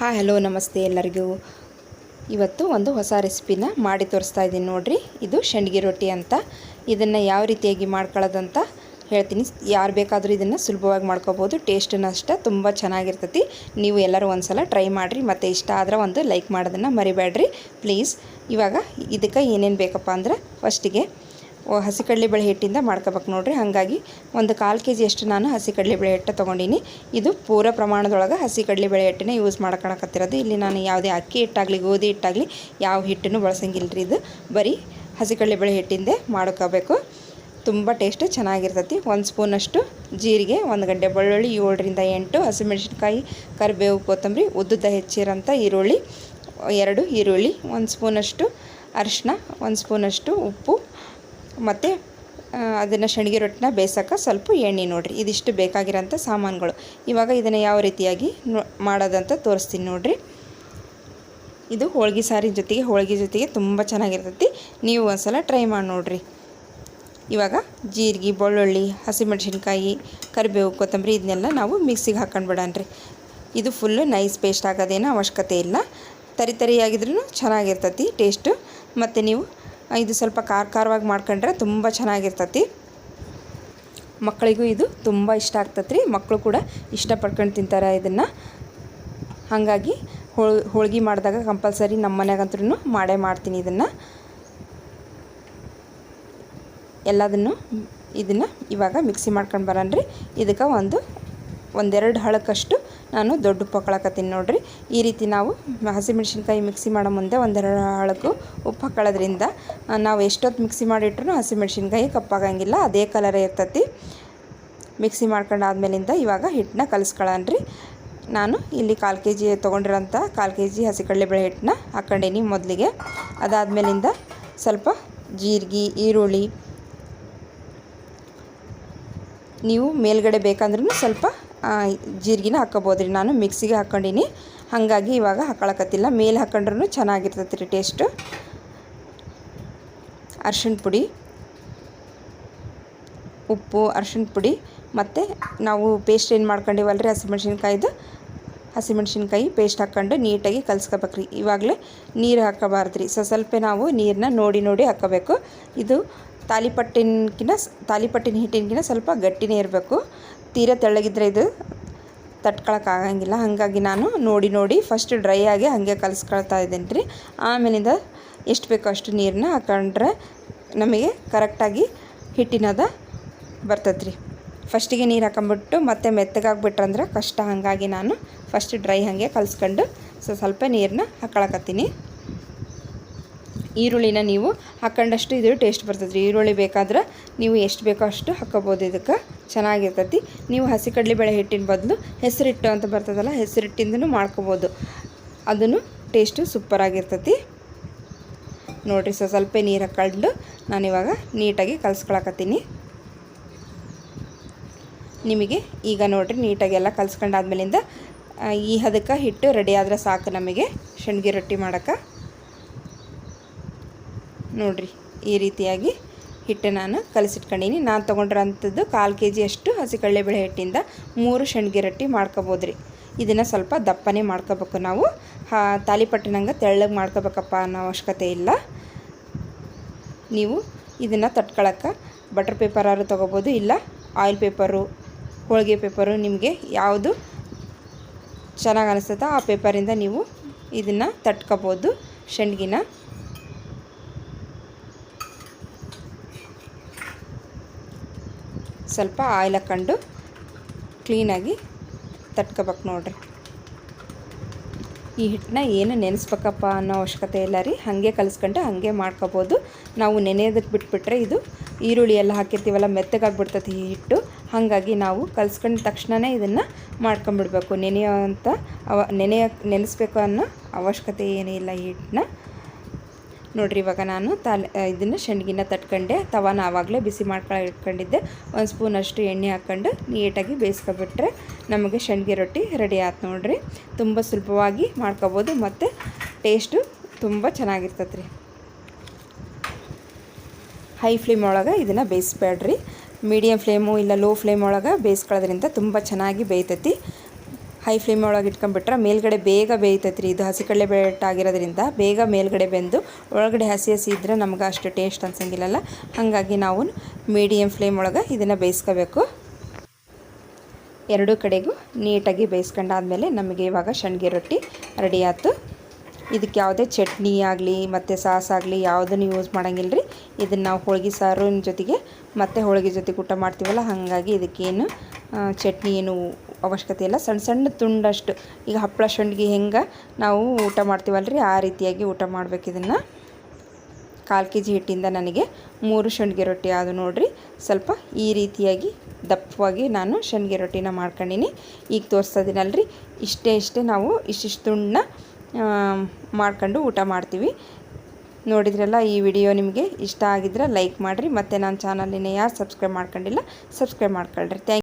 Hi, hello, ನಮಸ್ತೆ ಎಲ್ಲರಿಗೂ. ಇವತ್ತು ಒಂದು ಹೊಸ ರೆಸಿಪಿನ ಮಾಡಿ ತೋರಿಸ್ತಾ ಇದ್ದೀನಿ ನೋಡಿರಿ. ಇದು ಶಂಡ್ಗಿ ರೊಟ್ಟಿ ಅಂತ. ಇದನ್ನು ಯಾವ ರೀತಿಯಾಗಿ ಮಾಡ್ಕೊಳ್ಳೋದಂತ ಹೇಳ್ತೀನಿ. ಯಾರು ಬೇಕಾದರೂ ಇದನ್ನು ಸುಲಭವಾಗಿ ಮಾಡ್ಕೋಬೋದು. ಟೇಸ್ಟನ್ನು ಅಷ್ಟೇ ತುಂಬ ಚೆನ್ನಾಗಿರ್ತೈತಿ. ನೀವು ಎಲ್ಲರೂ ಒಂದು ಸಲ ಟ್ರೈ ಮಾಡಿರಿ. ಮತ್ತು ಇಷ್ಟ ಆದ್ರೆ ಒಂದು ಲೈಕ್ ಮಾಡೋದನ್ನು ಮರಿಬೇಡ್ರಿ. ಪ್ಲೀಸ್. ಇವಾಗ ಇದಕ್ಕೆ ಏನೇನು ಬೇಕಪ್ಪ ಅಂದ್ರೆ ಫಸ್ಟಿಗೆ ಹಸಿ ಕಡಲೆಬೇಳೆ ಹಿಟ್ಟಿಂದ ಮಾಡ್ಕೋಬೇಕು ನೋಡಿರಿ. ಹಾಗಾಗಿ ಒಂದು ಕಾಲು ಕೆ ಜಿಯಷ್ಟು ನಾನು ಹಸಿ ಕಡಲೆಬೇಳೆ ಹಿಟ್ಟು ತೊಗೊಂಡೀನಿ. ಇದು ಪೂರ ಪ್ರಮಾಣದೊಳಗೆ ಹಸಿ ಕಡಲೆಬೇಳೆ ಹಿಟ್ಟನ್ನೇ ಯೂಸ್ ಮಾಡ್ಕೊಳಕತ್ತಿರೋದು. ಇಲ್ಲಿ ನಾನು ಯಾವುದೇ ಅಕ್ಕಿ ಹಿಟ್ಟಾಗಲಿ, ಗೋಧಿ ಹಿಟ್ಟಾಗಲಿ ಯಾವ ಹಿಟ್ಟನ್ನು ಬಳಸಂಗಿಲ್ಲ ರೀ ಇದು. ಬರೀ ಹಸಿ ಕಡಲೆಬೇಳೆ ಹಿಟ್ಟಿಂದೆ ಮಾಡ್ಕೋಬೇಕು. ತುಂಬ ಟೇಸ್ಟ್ ಚೆನ್ನಾಗಿರ್ತೈತಿ. ಒಂದು ಸ್ಪೂನಷ್ಟು ಜೀರಿಗೆ, ಒಂದು ಗಡ್ಡೆ ಬೆಳ್ಳುಳ್ಳಿ ಏಳರಿಂದ ಎಂಟು, ಹಸಿಮೆಣಸಿನ್ಕಾಯಿ, ಕರಿಬೇವು, ಕೊತ್ತಂಬರಿ, ಉದ್ದುದ್ದ ಹೆಚ್ಚಿರೋಂಥ ಈರುಳ್ಳಿ, ಎರಡು ಈರುಳ್ಳಿ, ಒಂದು ಸ್ಪೂನಷ್ಟು ಅರಿಶಿನ ಒಂದು ಸ್ಪೂನಷ್ಟು ಉಪ್ಪು ಮತ್ತು ಅದನ್ನು ಶಣಿಗೆ ರೊಟ್ಟಿನ ಬೇಯಿಸೋಕೆ ಸ್ವಲ್ಪ ಎಣ್ಣೆ ನೋಡಿರಿ. ಇದಿಷ್ಟು ಬೇಕಾಗಿರೋಂಥ ಸಾಮಾನುಗಳು. ಇವಾಗ ಇದನ್ನು ಯಾವ ರೀತಿಯಾಗಿ ನೋ, ಮಾಡೋದಂತ ತೋರಿಸ್ತೀನಿ ನೋಡಿರಿ. ಇದು ಹೋಳ್ಗೆ ಸಾರಿನ ಜೊತೆಗೆ, ಹೋಳ್ಗೆ ಜೊತೆಗೆ ತುಂಬ ಚೆನ್ನಾಗಿರ್ತೈತಿ. ನೀವು ಒಂದ್ಸಲ ಟ್ರೈ ಮಾಡಿ ನೋಡಿರಿ. ಇವಾಗ ಜೀರಿಗೆ, ಬೆಳ್ಳುಳ್ಳಿ, ಹಸಿಮೆಣಸಿನ್ಕಾಯಿ, ಕರಿಬೇವು, ಕೊತ್ತಂಬರಿ ಇದನ್ನೆಲ್ಲ ನಾವು ಮಿಕ್ಸಿಗೆ ಹಾಕೊಂಡ್ಬಿಡಣ್ರಿ ಇದು ಫುಲ್ಲು ನೈಸ್ ಪೇಸ್ಟ್ ಆಗೋದೇನೋ ಅವಶ್ಯಕತೆ ಇಲ್ಲ. ತರಿ ತರಿಯಾಗಿದ್ರೂ ಚೆನ್ನಾಗಿರ್ತೈತಿ ಟೇಸ್ಟು ಮತ್ತು ನೀವು ಇದು ಸ್ವಲ್ಪ ಖಾರ ಖಾರವಾಗಿ ಮಾಡ್ಕೊಂಡ್ರೆ ತುಂಬ ಚೆನ್ನಾಗಿರ್ತತಿ. ಮಕ್ಕಳಿಗೂ ಇದು ತುಂಬ ಇಷ್ಟ ಆಗ್ತೈತೆ ರೀ ಮಕ್ಕಳು ಕೂಡ ಇಷ್ಟಪಡ್ಕೊಂಡು ತಿಂತಾರೆ ಇದನ್ನು. ಹಾಗಾಗಿ ಹೋಳ್, ಹೋಳ್ಗೆ ಮಾಡಿದಾಗ ಕಂಪಲ್ಸರಿ ನಮ್ಮ ಮನ್ಯಾಗಂತೂ ಮಾಡೇ ಮಾಡ್ತೀನಿ ಇದನ್ನು. ಎಲ್ಲದನ್ನು ಇದನ್ನು ಇವಾಗ ಮಿಕ್ಸಿ ಮಾಡ್ಕೊಂಡು ಬರೋಣ ರೀ ಇದಕ್ಕೆ ಒಂದು ಒಂದೆರಡು ಹಳಕ್ಕಷ್ಟು ನಾನು ದೊಡ್ಡ ಉಪ್ಪು ಹಾಕೊಳಕತ್ತೀನಿ ನೋಡಿರಿ. ಈ ರೀತಿ ನಾವು ಹಸಿಮೆಣ್ಸಿನ್ಕಾಯಿ ಮಿಕ್ಸಿ ಮಾಡೋ ಮುಂದೆ ಒಂದೆರಡು ಹಳಕು ಉಪ್ಪು ಹಾಕೊಳ್ಳೋದ್ರಿಂದ ನಾವು ಎಷ್ಟೊತ್ತು ಮಿಕ್ಸಿ ಮಾಡಿಟ್ರೂ ಹಸಿಮೆಣ್ಸಿನ್ಕಾಯಿ ಕಪ್ಪಾಗಂಗಿಲ್ಲ, ಅದೇ ಕಲರೇ ಇರ್ತೈತಿ. ಮಿಕ್ಸಿ ಮಾಡ್ಕೊಂಡು ಆದಮೇಲಿಂದ ಇವಾಗ ಹಿಟ್ಟನ್ನ ಕಲಿಸ್ಕೊಳ್ಳೋಣ್ರಿ ನಾನು ಇಲ್ಲಿ ಕಾಲು ಕೆ ಜಿ ತೊಗೊಂಡಿರೋಂಥ ಕಾಲು ಕೆ ಜಿ ಹಸಿ ಕಡಲೆಬೇಳೆ ಹಿಟ್ಟನ್ನ ಹಾಕ್ಕೊಂಡೀನಿ ಮೊದಲಿಗೆ. ಅದಾದಮೇಲಿಂದ ಸ್ವಲ್ಪ ಜೀರಿಗೆ, ಈರುಳ್ಳಿ, ನೀವು ಮೇಲ್ಗಡೆ ಬೇಕಂದ್ರೂ ಸ್ವಲ್ಪ ಜೀರಿಗೆನ ಹಾಕ್ಕೋಬೋದು ರೀ ನಾನು ಮಿಕ್ಸಿಗೆ ಹಾಕ್ಕೊಂಡಿನಿ ಹಾಗಾಗಿ ಇವಾಗ ಹಾಕೊಳಕತ್ತಿಲ್ಲ. ಮೇಲೆ ಹಾಕೊಂಡ್ರೂ ಚೆನ್ನಾಗಿರ್ತೈತೆ ರೀ ಟೇಸ್ಟು. ಅರ್ಶಿಣ ಪುಡಿ, ಉಪ್ಪು, ಅರ್ಶಿಣ ಪುಡಿ, ಮತ್ತು ನಾವು ಪೇಸ್ಟ್ ಏನು ಮಾಡ್ಕೊಂಡಿವಲ್ಲ ರೀ ಹಸಿಮೆಣ್ಸಿನ್ಕಾಯ್ದು. ಹಸಿಮೆಣ್ಸಿನ್ಕಾಯಿ ಪೇಸ್ಟ್ ಹಾಕ್ಕೊಂಡು ನೀಟಾಗಿ ಕಲಿಸ್ಕೋಬೇಕ್ರಿ. ಇವಾಗಲೇ ನೀರು ಹಾಕೋಬಾರ್ದು ರೀ ಸೊ, ಸ್ವಲ್ಪ ನಾವು ನೀರನ್ನ ನೋಡಿ ನೋಡಿ ಹಾಕೋಬೇಕು. ಇದು ತಾಲಿಪಟ್ಟಿನಕಿನ ತಾಲಿಪಟ್ಟಿನ ಹಿಟ್ಟಿನಕಿನ ಸ್ವಲ್ಪ ಗಟ್ಟಿನೇ ಇರಬೇಕು. ತೀರ ತೆಳ್ಳಗಿದ್ರೆ ಇದು ತಟ್ಕೊಳಕ್ಕಾಗಂಗಿಲ್ಲ ಹಾಗಾಗಿ ನಾನು ನೋಡಿ ನೋಡಿ ಫಸ್ಟ್ ಡ್ರೈ ಆಗಿ ಹಾಗೆ ಕಲಿಸ್ಕೊಳ್ತಾ ಇದ್ದೀನಿ ರೀ. ಆಮೇಲಿಂದ ಎಷ್ಟು ಬೇಕೋ ಅಷ್ಟು ನೀರನ್ನ ಹಾಕೊಂಡ್ರೆ ನಮಗೆ ಕರೆಕ್ಟಾಗಿ ಹಿಟ್ಟಿನದ ಬರ್ತೈತೆ ರೀ. ಫಸ್ಟಿಗೆ ನೀರು ಹಾಕೊಂಬಿಟ್ಟು ಮತ್ತೆ ಮೆತ್ತಗಾಗ್ಬಿಟ್ರಂದ್ರೆ ಕಷ್ಟ. ಹಾಗಾಗಿ ನಾನು ಫಸ್ಟ್ ಡ್ರೈ ಹಾಗೆ ಕಲಿಸ್ಕೊಂಡು ಸೊ, ಸ್ವಲ್ಪ ನೀರನ್ನ ಹಾಕೊಳಕತ್ತೀನಿ. ಈರುಳ್ಳಿನ ನೀವು ಹಾಕೊಂಡಷ್ಟು ಇದು ಟೇಸ್ಟ್ ಬರ್ತದೆ ರೀ ಈರುಳ್ಳಿ ಬೇಕಾದ್ರೆ ನೀವು ಎಷ್ಟು ಬೇಕೋ ಅಷ್ಟು ಹಾಕೋಬೋದು ಇದಕ್ಕೆ. ಚೆನ್ನಾಗಿರ್ತೈತಿ. ನೀವು ಹಸಿ ಕಡಲೆಬೇಳೆ ಹಿಟ್ಟಿನ ಬದಲು ಹೆಸರಿಟ್ಟು ಅಂತ ಬರ್ತದಲ್ಲ, ಹೆಸರಿಟ್ಟಿಂದನೂ ಮಾಡ್ಕೋಬೋದು. ಅದನ್ನು ಟೇಸ್ಟು ಸೂಪರಾಗಿರ್ತೈತಿ. ನೋಡಿರಿ ಸೊ ಸ್ವಲ್ಪ ನೀರು ಹಾಕೊಂಡು ನಾನಿವಾಗ ನೀಟಾಗಿ ಕಲಿಸ್ಕೊಳಕತ್ತೀನಿ. ನಿಮಗೆ ಈಗ ನೋಡಿರಿ, ನೀಟಾಗಿ ಎಲ್ಲ ಕಲಿಸ್ಕೊಂಡಾದ್ಮೇಲಿಂದ ಈ ಹದಕ್ಕೆ ಹಿಟ್ಟು ರೆಡಿ ಆದರೆ ಸಾಕು ನಮಗೆ. ಶೆಣ್ಗಿ ರೊಟ್ಟಿ ಮಾಡೋಕ್ಕೆ. ನೋಡಿರಿ, ಈ ರೀತಿಯಾಗಿ ಹಿಟ್ಟು ನಾನು ಕಲಸಿಟ್ಕೊಂಡೀನಿ. ನಾನು ತೊಗೊಂಡಿರೋಂಥದ್ದು ಕಾಲು ಕೆ ಜಿಯಷ್ಟು ಹಸಿ ಕಡಲೆಬೇಳೆ ಹಿಟ್ಟಿಂದ ಮೂರು ಶೆಣ್ಗೆ ರೊಟ್ಟಿ ಮಾಡ್ಕೋಬೋದು ರೀ ಇದನ್ನು ಸ್ವಲ್ಪ ದಪ್ಪನೇ ಮಾಡ್ಕೋಬೇಕು ನಾವು. ಹಾ ತಾಲಿಪಟ್ಟಿನಂಗೆ ತೆಳ್ಳಗೆ ಮಾಡ್ಕೋಬೇಕಪ್ಪ ಅನ್ನೋ ಅವಶ್ಯಕತೆ ಇಲ್ಲ. ನೀವು ಇದನ್ನು ತಟ್ಕೊಳಕ್ಕೆ ಬಟರ್ ಪೇಪರಾದ್ರು ತೊಗೋಬೋದು, ಇಲ್ಲ ಆಯಿಲ್ ಪೇಪರು, ಹೋಳಿಗೆ ಪೇಪರು, ನಿಮಗೆ ಯಾವುದು ಚೆನ್ನಾಗಿ ಅನಿಸ್ತದೋ ಆ ಪೇಪರಿಂದ ನೀವು ಇದನ್ನು ತಟ್ಕೋಬೋದು. ಶಂಡ್ಗಿನ ಸ್ವಲ್ಪ ಆಯಿಲ್ ಹಾಕ್ಕೊಂಡು ಕ್ಲೀನಾಗಿ ತಟ್ಕೋಬೇಕು ನೋಡ್ರಿ. ಈ ಹಿಟ್ಟನ್ನ ಏನು ನೆನೆಸ್ಬೇಕಪ್ಪ ಅನ್ನೋ ಅವಶ್ಯಕತೆ ಇಲ್ಲ ರೀ. ಹಾಗೆ ಕಲಿಸ್ಕೊಂಡು ಹಾಗೆ ಮಾಡ್ಕೋಬೋದು. ನಾವು ನೆನೆಯೋದಕ್ಕೆ ಬಿಟ್ಬಿಟ್ರೆ ಇದು ಈರುಳ್ಳಿ ಎಲ್ಲ ಹಾಕಿರ್ತೀವಲ್ಲ ಮೆತ್ತಗಾಗ್ಬಿಡ್ತೈತಿ ಈ ಹಿಟ್ಟು. ಹಾಗಾಗಿ ನಾವು ಕಲಿಸ್ಕೊಂಡ ತಕ್ಷಣವೇ ಇದನ್ನು ಮಾಡ್ಕೊಂಬಿಡ್ಬೇಕು. ನೆನೆಯೋ ಅಂತ ಅವ ನೆನೆಯ ನೆನೆಸ್ಬೇಕು ಅನ್ನೋ ಅವಶ್ಯಕತೆ ಏನೂ ಇಲ್ಲ ಈ ಹಿಟ್ಟನ್ನ. ನೋಡಿರಿ, ಇವಾಗ ನಾನು ತಾಲೆ ಇದನ್ನು ಶಂಡ್ಗಿನ ತಟ್ಕೊಂಡೆ. ತವಾನ ಆವಾಗಲೇ ಬಿಸಿ ಮಾಡ್ಕೊಳ ಇಟ್ಕೊಂಡಿದ್ದೆ ಒಂದು ಸ್ಪೂನಷ್ಟು ಎಣ್ಣೆ ಹಾಕ್ಕೊಂಡು ನೀಟಾಗಿ ಬೇಯಿಸ್ಕೊಬಿಟ್ರೆ ನಮಗೆ ಶಂಡ್ಗಿ ರೊಟ್ಟಿ ರೆಡಿ ಆಯ್ತು ನೋಡಿರಿ. ತುಂಬ ಸುಲಭವಾಗಿ ಮಾಡ್ಕೋಬೋದು ಮತ್ತು ಟೇಸ್ಟು ತುಂಬ ಚೆನ್ನಾಗಿರ್ತೈತೆ ರೀ ಹೈ ಫ್ಲೇಮ್ ಒಳಗೆ ಇದನ್ನು ಬೇಯಿಸ್ಬೇಡ್ರಿ. ಮೀಡಿಯಮ್ ಫ್ಲೇಮು ಇಲ್ಲ ಲೋ ಫ್ಲೇಮ್ ಒಳಗೆ ಬೇಯಿಸ್ಕೊಳ್ಳೋದ್ರಿಂದ ತುಂಬ ಚೆನ್ನಾಗಿ ಬೇಯ್ತೈತಿ. ಹೈ ಫ್ಲೇಮ್ ಒಳಗೆ ಇಟ್ಕೊಂಡ್ಬಿಟ್ರೆ ಮೇಲ್ಗಡೆ ಬೇಗ ಬೇಯ್ತೈತೆ ರೀ. ಇದು ಹಸಿ ಕಡಲೆ ಆಗಿರೋದ್ರಿಂದ ಬೇಗ ಮೇಲ್ಗಡೆ ಬೆಂದು ಒಳಗಡೆ ಹಸಿ ಹಸಿ ಇದ್ದರೆ ನಮ್ಗೆ ಅಷ್ಟು ಟೇಸ್ಟ್ ಅನ್ಸಂಗಿಲ್ಲಲ್ಲ. ಹಾಗಾಗಿ ನಾವು ಮೀಡಿಯಮ್ ಫ್ಲೇಮ್ ಒಳಗೆ ಇದನ್ನು ಬೇಯಿಸ್ಕೋಬೇಕು. ಎರಡೂ ಕಡೆಗೂ ನೀಟಾಗಿ ಬೇಯಿಸ್ಕೊಂಡಾದ್ಮೇಲೆ ನಮಗೆ ಇವಾಗ ಸಂಡ್ಗೆ ರೊಟ್ಟಿ ರೆಡಿ ಆಯಿತು. ಇದಕ್ಕೆ ಯಾವುದೇ ಚಟ್ನಿ ಆಗಲಿ ಮತ್ತು ಸಾಸ್ ಆಗಲಿ ಯಾವುದನ್ನು ಯೂಸ್ ಮಾಡೋಂಗಿಲ್ಲ ರೀ. ಇದನ್ನು ನಾವು ಹೋಳಿಗೆ ಸಾರಿನ ಜೊತೆಗೆ ಮತ್ತು ಹೋಳಿಗೆ ಜೊತೆಗೆ ಊಟ ಮಾಡ್ತೀವಲ್ಲ, ಹಾಗಾಗಿ ಇದಕ್ಕೇನು ಚಟ್ನಿ ಏನು ಅವಶ್ಯಕತೆ ಇಲ್ಲ ಸಣ್ಣ ಸಣ್ಣ ತುಂಡಷ್ಟು. ಈಗ ಹಪ್ಪಳ ಸಂಡ್ಗೆ ಹೆಂಗೆ ನಾವು ಊಟ ಮಾಡ್ತೀವಲ್ಲ ರೀ ಆ ರೀತಿಯಾಗಿ ಊಟ ಮಾಡ್ಬೇಕು ಇದನ್ನು. ಕಾಲು ಕೆ ಜಿ ಹಿಟ್ಟಿಂದ ನನಗೆ ಮೂರು ಸಂಡ್ಗೆ ರೊಟ್ಟಿ ಅದು ನೋಡಿರಿ. ಸ್ವಲ್ಪ ಈ ರೀತಿಯಾಗಿ ದಪ್ಪವಾಗಿ ನಾನು ಸಂಡ್ಗೆ ರೊಟ್ಟಿನ ಮಾಡ್ಕೊಂಡಿನಿ. ಈಗ ತೋರಿಸ್ತದಿನಲ್ಲ ಇದೀನಲ್ರಿ ಇಷ್ಟೇ ಇಷ್ಟೇ ನಾವು ಇಷ್ಟಿಷ್ಟು ತುಂಡನ್ನ ಮಾಡ್ಕೊಂಡು ಊಟ ಮಾಡ್ತೀವಿ. ನೋಡಿದ್ರಲ್ಲ ಈ ವಿಡಿಯೋ ನಿಮಗೆ ಇಷ್ಟ ಆಗಿದ್ರೆ ಲೈಕ್ ಮಾಡಿರಿ. ಮತ್ತು ನನ್ನ ಚಾನಲಿನ ಯಾರು ಸಬ್ಸ್ಕ್ರೈಬ್ ಮಾಡ್ಕೊಂಡಿಲ್ಲ, ಸಬ್ಸ್ಕ್ರೈಬ್ ಮಾಡ್ಕೊಳ್ರಿ. ಥ್ಯಾಂಕ್